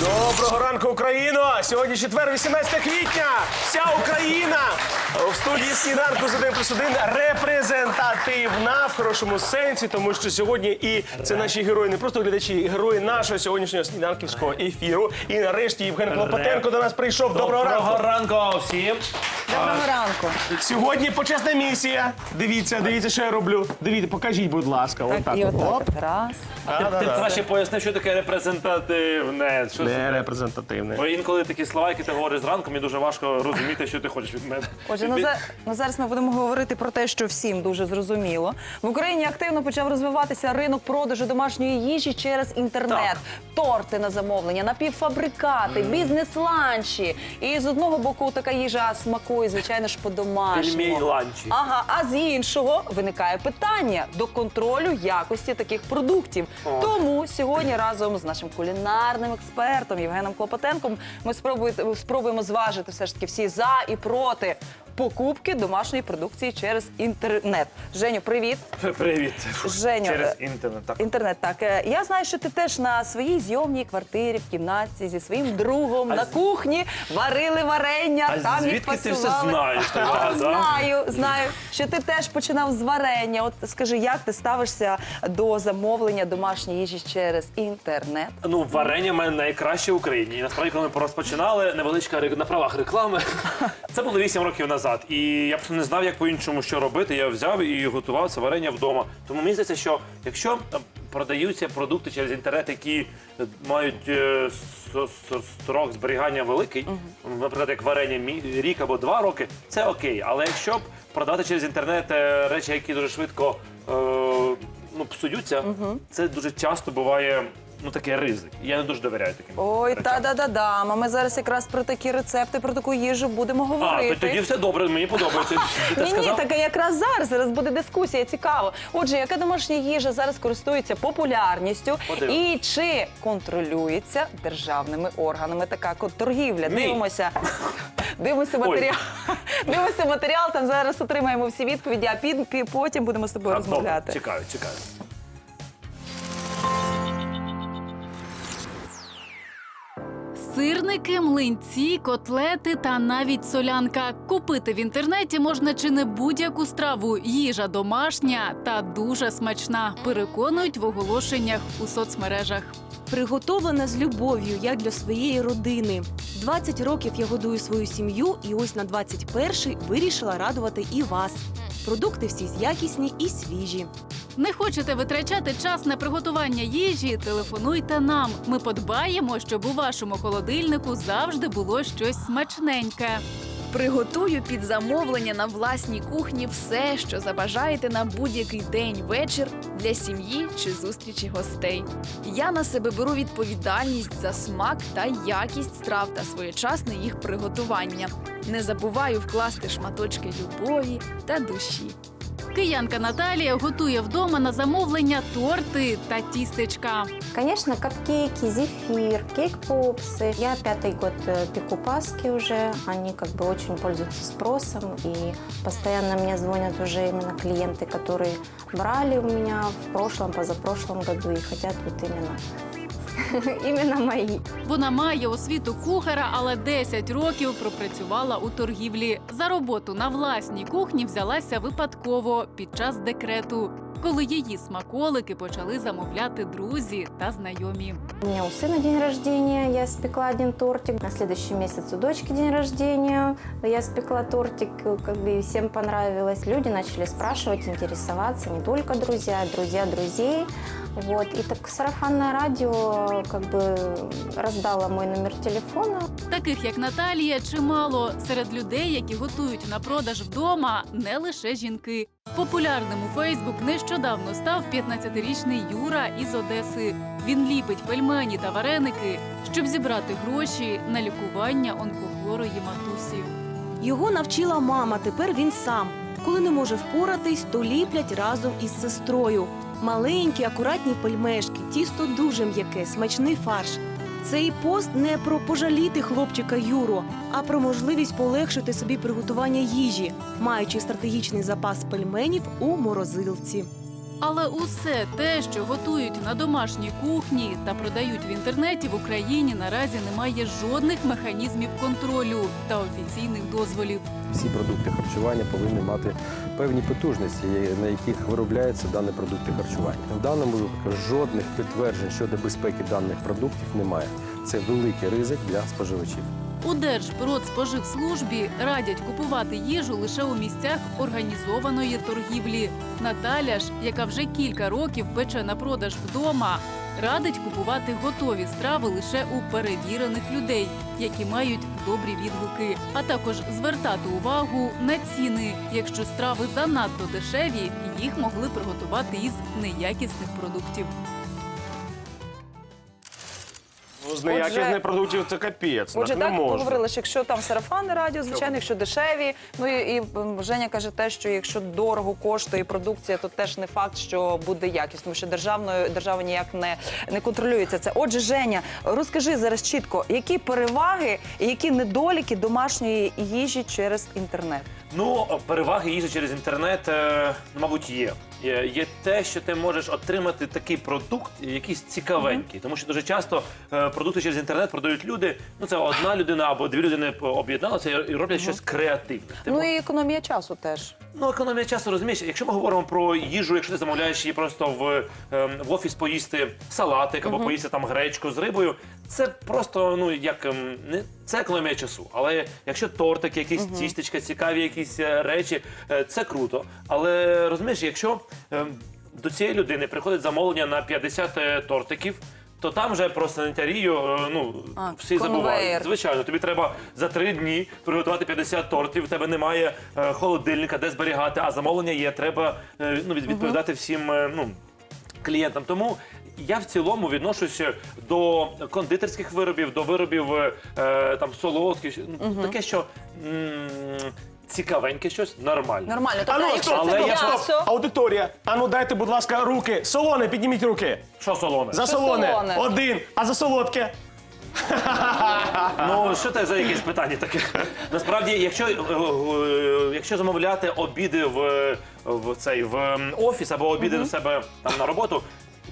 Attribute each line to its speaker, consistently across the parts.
Speaker 1: Доброго ранку, Україно! Сьогодні четвер, 18 квітня. Вся Україна в студії сніданку з 1 плюс 1 репрезентативна в хорошому сенсі, тому що сьогодні і це наші герої, не просто глядачі, герої нашого сьогоднішнього сніданківського ефіру. І нарешті Євген Клопотенко до нас прийшов. Доброго ранку!
Speaker 2: ранку всім.
Speaker 3: Доброго ранку.
Speaker 1: Сьогодні почесна місія. Дивіться, дивіться, що я роблю. Дивіться, покажіть, будь ласка. Отак.
Speaker 3: І
Speaker 1: от.
Speaker 3: отак
Speaker 1: Оп.
Speaker 3: от раз.
Speaker 2: Ти б краще поясни, що таке репрезентативне. Що
Speaker 1: Не репрезентативне.
Speaker 2: Бо інколи такі слова, які ти говориш зранку, мені дуже важко розуміти, що ти хочеш від мене.
Speaker 3: Отже, ну, за, ну зараз ми будемо говорити про те, що всім дуже зрозуміло. В Україні активно почав розвиватися ринок продажу домашньої їжі через інтернет, торти на замовлення, напівфабрикати, бізнес-ланчі. І з одного боку така їжа смакує, звичайно ж, по-домашньому.
Speaker 2: Пельмень-ланчі.
Speaker 3: Ага, а з іншого виникає питання до контролю якості таких продуктів. Тому сьогодні разом з нашим кулінарним експертом Євгеном Клопотенком. Ми спробуємо зважити все ж таки всі за і проти покупки домашньої продукції через інтернет. Женю, привіт.
Speaker 2: Привіт.
Speaker 3: Женю,
Speaker 2: Через
Speaker 3: е,
Speaker 2: інтернет. Так.
Speaker 3: Інтернет, так. Е, Я знаю, що ти теж на своїй зйомній квартирі в кімнаті зі своїм другом
Speaker 2: А
Speaker 3: на
Speaker 2: з-
Speaker 3: кухні варили варення,
Speaker 2: А
Speaker 3: там їх
Speaker 2: звідки ти все знаєш? Так,
Speaker 3: знаю, знаю, що ти теж починав з варення. От скажи, як ти ставишся до замовлення домашньої їжі через інтернет?
Speaker 2: Ну, варення в мене найкраще в Україні. І насправді, коли ми розпочинали, невеличка на правах реклами. Це було 8 років назад. І я просто не знав, як по-іншому що робити. Я взяв і готував це варення вдома. Тому мені здається, що якщо продаються продукти через інтернет, які е, мають е, с- с- строк зберігання великий, наприклад, як варення мі- рік або два роки, це окей. Але якщо б продати через інтернет е, речі, які дуже швидко е, ну, псуються, це дуже часто буває ну, такий ризик. Я не дуже довіряю таким.
Speaker 3: Ой,
Speaker 2: речам.
Speaker 3: та да да да А ми зараз якраз про такі рецепти, про таку їжу будемо
Speaker 2: А,
Speaker 3: говорити.
Speaker 2: то тоді все добре, мені подобається. Ти
Speaker 3: Ні, ні,
Speaker 2: сказав?
Speaker 3: так якраз зараз зараз буде дискусія. Цікаво. Отже, яка домашня їжа зараз користується популярністю
Speaker 2: Подивимось.
Speaker 3: і чи контролюється державними органами така кон- торгівля?
Speaker 2: Ні.
Speaker 3: Дивимося. Дивимося матеріал. Дивимося матеріал. Там зараз отримаємо всі відповіді, а під, пі- потім будемо з тобою
Speaker 2: А, добре,
Speaker 3: розмовляти.
Speaker 2: Чекаю, чекаю.
Speaker 4: Сирники, млинці, котлети та навіть солянка. Купити в інтернеті можна чи не будь-яку страву. Їжа домашня та дуже смачна. Переконують в оголошеннях у соцмережах.
Speaker 5: Приготовлена з любов'ю, як для своєї родини. 20 років я годую свою сім'ю, і ось на 21-й вирішила радувати і вас. Продукти всі якісні і свіжі.
Speaker 4: Не хочете витрачати час на приготування їжі? Телефонуйте нам. Ми подбаємо, щоб у вашому холодильнику завжди було щось смачненьке.
Speaker 6: Приготую під замовлення на власній кухні все, що забажаєте на будь-який день, вечір для сім'ї чи зустрічі гостей. Я на себе беру відповідальність за смак та якість страв та своєчасне їх приготування. Не забуваю вкласти шматочки любові та душі.
Speaker 4: Киянка Наталія готує вдома на замовлення торти та тістечка.
Speaker 7: Конечно, капкейки, зефир, кейк-попсы. Я пятый год э, пеку паски уже. Они как бы очень пользуются спросом. И постоянно мне звонят уже именно клиенты, которые брали у меня в прошлом, позапрошлом году и хотят вот именно, именно мої.
Speaker 4: Вона має освіту кухара, але 10 років пропрацювала у торгівлі. За роботу на власній кухні взялася випадково під час декрету, коли її смаколики почали замовляти друзі та знайомі.
Speaker 7: У меня у сына день рождения, я спекла один тортик. На следующий месяц у дочки день рождения, я спекла тортик, как бы и всем понравилось. Люди начали спрашивать, интересоваться, не только друзья, а друзья друзей. Вот. И так сарафанное радио как бы раздало мой номер телефона.
Speaker 4: Таких як Наталія, чимало серед людей, які готують на продаж вдома, не лише жінки. Популярним у Фейсбук нещодавно став 15-річний Юра із Одеси. Він ліпить пельмені та вареники, щоб зібрати гроші на лікування онкохворої матусі.
Speaker 5: Його навчила мама, тепер він сам. Коли не може впоратись, то ліплять разом із сестрою. Маленькі, акуратні пельмешки, тісто дуже м'яке, смачний фарш. Цей пост не про пожаліти хлопчика Юру, а про можливість полегшити собі приготування їжі, маючи стратегічний запас пельменів у морозилці.
Speaker 4: Але усе те, що готують на домашній кухні та продають в інтернеті в Україні, наразі немає жодних механізмів контролю та офіційних дозволів.
Speaker 8: Всі продукти харчування повинні мати певні потужності, на яких виробляються дані продукти харчування. В даному випадку жодних підтверджень щодо безпеки даних продуктів немає. Це великий ризик для споживачів.
Speaker 4: У Держпродспоживслужбі радять купувати їжу лише у місцях організованої торгівлі. Наталя ж, яка вже кілька років пече на продаж вдома, радить купувати готові страви лише у перевірених людей, які мають добрі відгуки, а також звертати увагу на ціни. Якщо страви занадто дешеві, їх могли приготувати із неякісних продуктів.
Speaker 1: Ну, з неякісних
Speaker 3: Отже-
Speaker 1: продуктів це капець.
Speaker 3: Отже,
Speaker 1: так не
Speaker 3: так
Speaker 1: можна.
Speaker 3: поговорили, що якщо там сарафанне радіо, звичайно, якщо дешеві. Ну і, і м, Женя каже те, що якщо дорого коштує продукція, то теж не факт, що буде якість, тому що державною держава ніяк не, не контролюється це. Отже, Женя, розкажи зараз чітко, які переваги і які недоліки домашньої їжі через інтернет.
Speaker 2: Ну, переваги їжі через інтернет, е, мабуть, є. Є, є те, що ти можеш отримати такий продукт, якийсь цікавенький. Тому що дуже часто е, продукти через інтернет продають люди. Ну, це одна людина або дві людини об'єдналися і роблять щось креативне. Ти
Speaker 3: Ну і економія часу теж.
Speaker 2: Ну, економія часу розумієш, якщо ми говоримо про їжу, якщо ти замовляєш її просто в, ем, в офіс поїсти салатик або поїсти там гречку з рибою, це просто ну як ем, не це економія часу. Але якщо тортик, якісь тістечка, цікаві якісь е, речі, е, це круто. Але розумієш, якщо ем, до цієї людини приходить замовлення на 50 е, тортиків. То там вже про санітарію е, ну
Speaker 3: А,
Speaker 2: всі
Speaker 3: конвейер.
Speaker 2: забувають. Звичайно, тобі треба за три дні приготувати 50 тортів. У тебе немає е, холодильника, де зберігати, а замовлення є. Треба е, ну, від- відповідати всім е, ну, клієнтам. Тому я в цілому відношуся до кондитерських виробів, до виробів е, там солодких, ну, таке, що м, цікавеньке щось нормально.
Speaker 3: Нормально.
Speaker 1: А
Speaker 3: Тобто,
Speaker 1: ну,
Speaker 3: якщо
Speaker 1: стоп,
Speaker 2: Але
Speaker 3: це
Speaker 2: я-
Speaker 1: стоп,
Speaker 3: м'ясо,
Speaker 1: стоп. Аудиторія. А ну дайте, будь ласка, руки. Солоне, підніміть руки.
Speaker 2: Що солоне?
Speaker 1: За
Speaker 3: Що
Speaker 1: солоне.
Speaker 3: солоне?
Speaker 1: Один. А за солодке?
Speaker 2: Ну, що це за якесь питання таке? Насправді, якщо, е, е, якщо замовляти обіди в, в цей в м, офіс або обіди до себе там на роботу,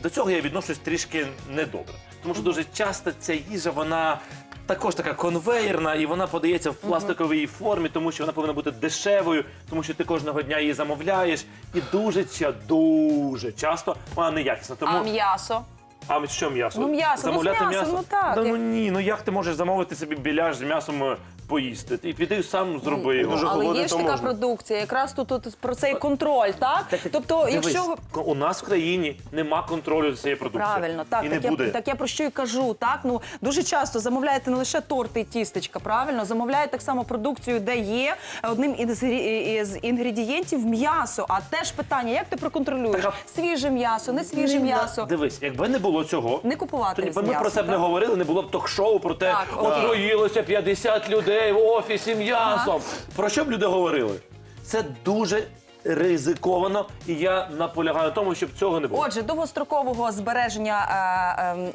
Speaker 2: до цього я відношусь трішки недобре. Тому що дуже часто ця їжа, вона. Також така конвейерна, і вона подається в пластиковій формі, тому що вона повинна бути дешевою, тому що ти кожного дня її замовляєш. І дуже ча- дуже часто вона неякісна. Тому
Speaker 3: а м'ясо.
Speaker 2: а що м'ясо?
Speaker 3: Ну, м'ясо, ну, з м'ясом, ну, так,
Speaker 2: Да, ну ні, ну як ти можеш замовити собі біляш з м'ясом е, поїсти? Ти піди сам зроби його.
Speaker 1: дуже
Speaker 3: Але
Speaker 1: холодний,
Speaker 3: є ж
Speaker 1: то
Speaker 3: така
Speaker 1: можна.
Speaker 3: продукція, якраз тут, тут про цей контроль, так? Тобто,
Speaker 2: Дивись,
Speaker 3: якщо
Speaker 2: у нас в країні нема контролю за цією продукцією.
Speaker 3: Правильно, так,
Speaker 2: і не
Speaker 3: так, я, так я про що і кажу. Так, ну дуже часто замовляєте не лише торти і тістечка, правильно, замовляєте так само продукцію, де є одним із, грі- із інгредієнтів м'ясо. А теж питання, як ти проконтролюєш?
Speaker 2: Так,
Speaker 3: Свіже м'ясо, не свіже м'ясо.
Speaker 2: Дивись, якби не було цього,
Speaker 3: Не купувати
Speaker 2: то
Speaker 3: з
Speaker 2: ми про це б не
Speaker 3: так?
Speaker 2: говорили, не було б ток-шоу про те,
Speaker 3: Так, окей.
Speaker 2: отруїлося 50 людей в офісі м'ясом. Про що б люди говорили? Це дуже ризиковано, і я наполягаю на тому, щоб цього не було.
Speaker 3: Отже, довгострокового збереження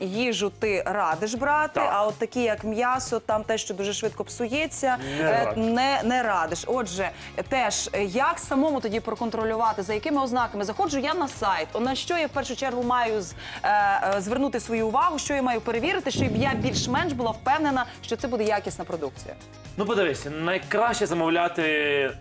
Speaker 3: е, е, їжу ти радиш брати,
Speaker 2: Так.
Speaker 3: а от такі як м'ясо, там те, що дуже швидко псується,
Speaker 2: Не
Speaker 3: е,
Speaker 2: раджу.
Speaker 3: не, не радиш. Отже, теж е, як самому тоді проконтролювати, за якими ознаками заходжу я на сайт. о, На що я в першу чергу маю з- е, е, звернути свою увагу, що я маю перевірити, щоб я більш-менш була впевнена, що це буде якісна продукція.
Speaker 2: Ну, подивися, найкраще замовляти,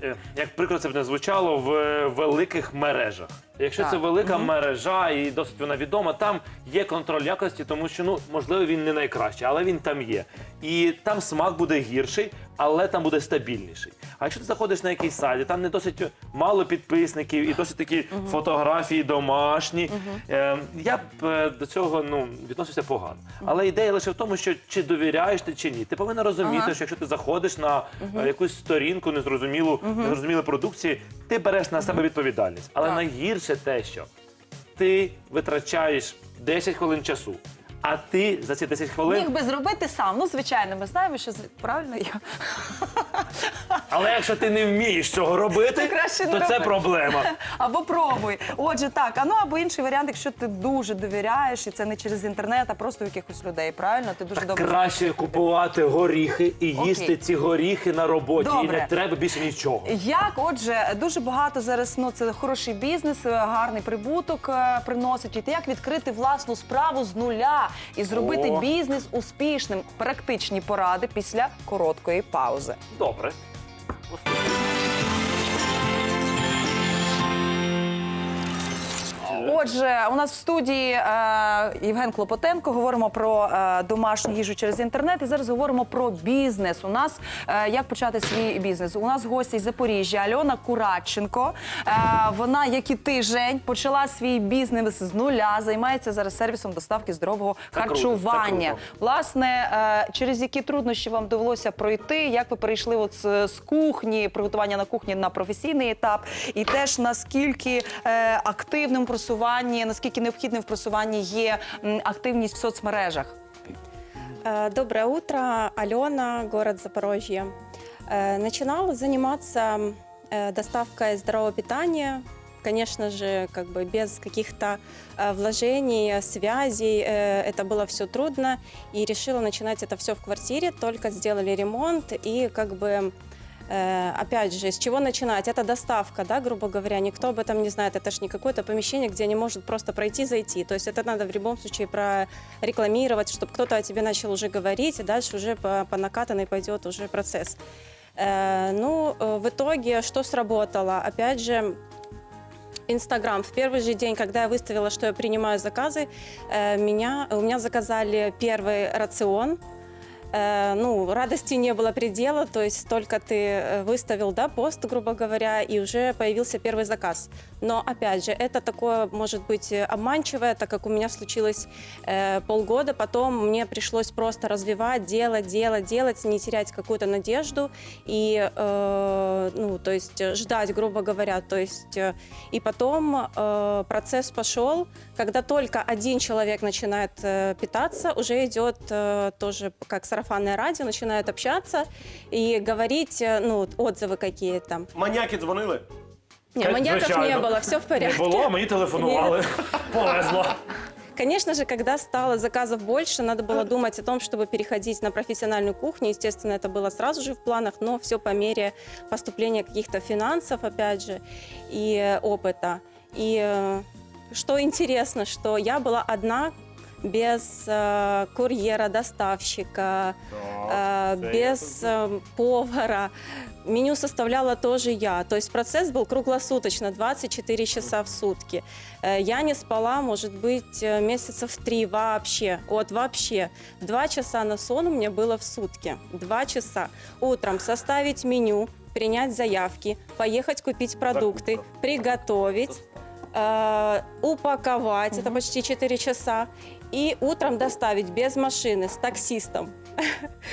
Speaker 2: е, як прикро це б не звучало, в великих мережах. Якщо це велика мережа і досить вона відома, там є контроль якості, тому що ну можливо він не найкращий, але він там є. І там смак буде гірший, але там буде стабільніший. А якщо ти заходиш на якийсь сайт, і там не досить мало підписників і досить такі фотографії домашні, е, я б е, до цього ну відносився погано. Але ідея лише в тому, що чи довіряєш ти чи ні. Ти повинна розуміти,
Speaker 3: Ага.
Speaker 2: що якщо ти заходиш на е, якусь сторінку незрозумілу, незрозумілої продукції, ти береш на себе відповідальність. Але
Speaker 3: Так.
Speaker 2: найгірше те, що ти витрачаєш 10 хвилин часу. А ти за ці 10 хвилин.
Speaker 3: Міг би зробити сам. Ну, звичайно, ми знаємо, що з- правильно я.
Speaker 2: Але якщо ти не вмієш цього робити,
Speaker 3: То краще не
Speaker 2: то це
Speaker 3: роби.
Speaker 2: проблема.
Speaker 3: Або пробуй. Отже, так, а ну або інший варіант, якщо ти дуже довіряєш, і це не через інтернет, а просто у якихось людей. Правильно? Ти дуже добре.
Speaker 2: Краще купувати горіхи і
Speaker 3: Окей.
Speaker 2: їсти ці горіхи на роботі. І
Speaker 3: Добре.
Speaker 2: не треба більше нічого.
Speaker 3: Як, отже, дуже багато зараз ну це хороший бізнес, е, гарний прибуток е, приносить. І як відкрити власну справу з нуля і зробити
Speaker 2: О.
Speaker 3: бізнес успішним? Практичні поради після короткої паузи.
Speaker 2: Добре. 그래? 버스.
Speaker 3: Отже, у нас в студії е, Євген Клопотенко. Говоримо про е, домашню їжу через інтернет. І зараз говоримо про бізнес. У нас е, як почати свій бізнес? У нас гості з Запоріжжя Альона Курадченко. Е, вона, як і ти, Жень, почала свій бізнес з нуля. Займається зараз сервісом доставки здорового
Speaker 2: Це круто,
Speaker 3: харчування.
Speaker 2: це круто.
Speaker 3: Власне, е, через які труднощі вам довелося пройти? Як ви перейшли от з, з кухні, приготування на кухні на професійний етап? І теж наскільки е, активним в просуванні, наскільки необхідним в просуванні є м, активність в соцмережах?
Speaker 9: Э, Доброе утро, Алена, город Запорожье. Э, Начинала заниматься э, доставкой здорового питания, конечно же, как бы без каких-то э, вложений, связей. Э, Это было все трудно, и решила начинать это все в квартире. Только сделали ремонт, и как бы Э, опять же, с чего начинать? Это доставка, да, грубо говоря, никто об этом не знает. Это же не какое-то помещение, где не может просто пройти, зайти. То есть это надо в любом случае прорекламировать, чтобы кто-то о тебе начал уже говорить, и дальше уже по, по накатанной пойдет уже процесс. Э, ну, э, в итоге что сработало? Опять же, Инстаграм. В первый же день, когда я выставила, что я принимаю заказы, э, меня, у меня заказали первый рацион. Э, ну, радости не было предела, то есть только ты э, выставил, да, пост, грубо говоря, и уже появился первый заказ. Но, опять же, это такое, может быть, э, обманчивое, так как у меня случилось э, полгода, потом мне пришлось просто развивать, делать, делать, делать, не терять какую-то надежду и, э, ну, то есть ждать, грубо говоря, то есть э, и потом э, процесс пошел, когда только один человек начинает э, питаться, уже идет э, тоже как сарафанное радио, начинают общаться и говорить, э, ну, отзывы какие-то.
Speaker 1: Маняки дзвонили?
Speaker 9: Не, маньяков не
Speaker 2: Звичайно.
Speaker 9: было, все в
Speaker 2: Не
Speaker 9: порядке.
Speaker 2: було, мені телефонували. Повезло.
Speaker 9: Конечно же, когда стало заказов больше, надо было думать о том, чтобы переходить на профессиональную кухню. Естественно, это было сразу же в планах, но все по мере поступления каких-то финансов, опять же, и э, опыта. И э, что интересно, что я была одна без э, курьера, доставщика, э, без э, повара. Меню составляла тоже я. То есть процесс был круглосуточно, 24 часа в сутки. Э, Я не спала, может быть, э, месяцев три вообще. Вот вообще. Два часа на сон у меня было в сутки. Два часа. Утром составить меню, принять заявки, поехать купить продукты, приготовить, э, упаковать, это почти 4 часа, и утром доставить без машины с таксистом.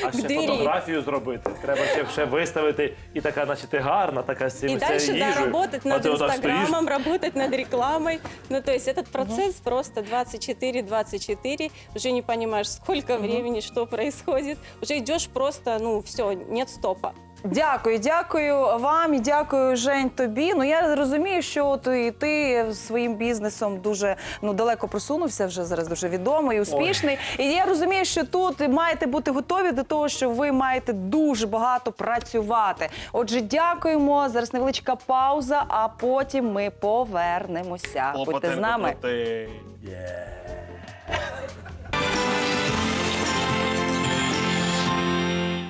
Speaker 2: А ще
Speaker 9: двері.
Speaker 2: фотографію зробити. Треба ще, ще виставити. І така, значить, ти гарна, така з цим
Speaker 9: И дальше, да, работать над Инстаграмом, работать над рекламой. Ну, то есть этот процесс просто 24-24, уже не понимаешь, сколько времени, что происходит. Уже идешь просто, ну, все, нет стопа.
Speaker 3: Дякую, дякую вам і дякую, Жень, тобі. Ну я розумію, що от і ти своїм бізнесом дуже ну далеко просунувся, вже зараз дуже відомий, успішний. І я розумію, що тут маєте бути готові до того, що ви маєте дуже багато працювати. Отже, дякуємо. Зараз невеличка пауза, а потім ми повернемося. Будьте з нами.
Speaker 1: Крутий.